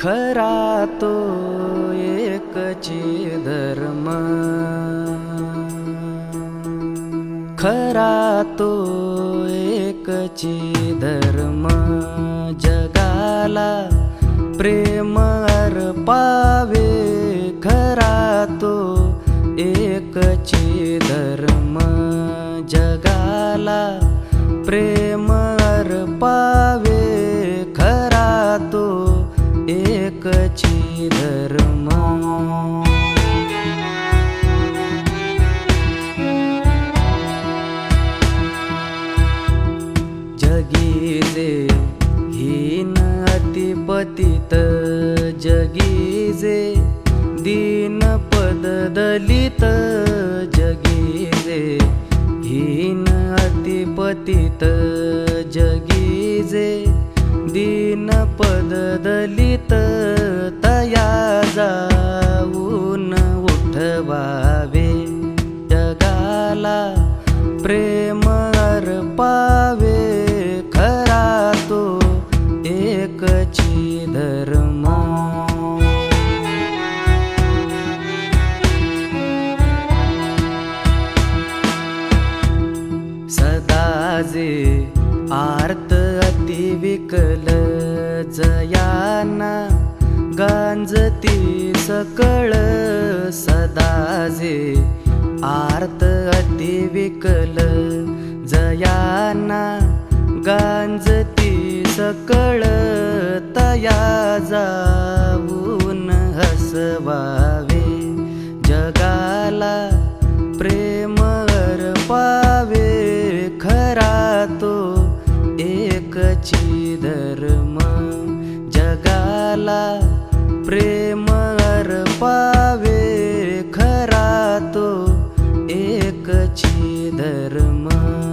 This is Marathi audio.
खरा तो एकची धर्म खरा तो एकची धर्म जगाला प्रेम अर्पावे खरा तो एकची धर्म जगाला प्रेम एकची धर्म। जगी जे हीन अतिपतित जगी जे दीन पद दलित जगी हीन अतिपतित जगी दीन पद दलित तया उठवावे जगाला प्रेम अर्पावे. खरा तो एकची धर्म. सदाजे आर्त अति विकल जयाना गांजती सकळ. सदाजे आर्त अति विकल जयाना गांजती सकळ तया जाऊन हसवावे जगाला प्रेम पावे खरा तो एक धर्म जगाला प्रेम लोकची धर्मा.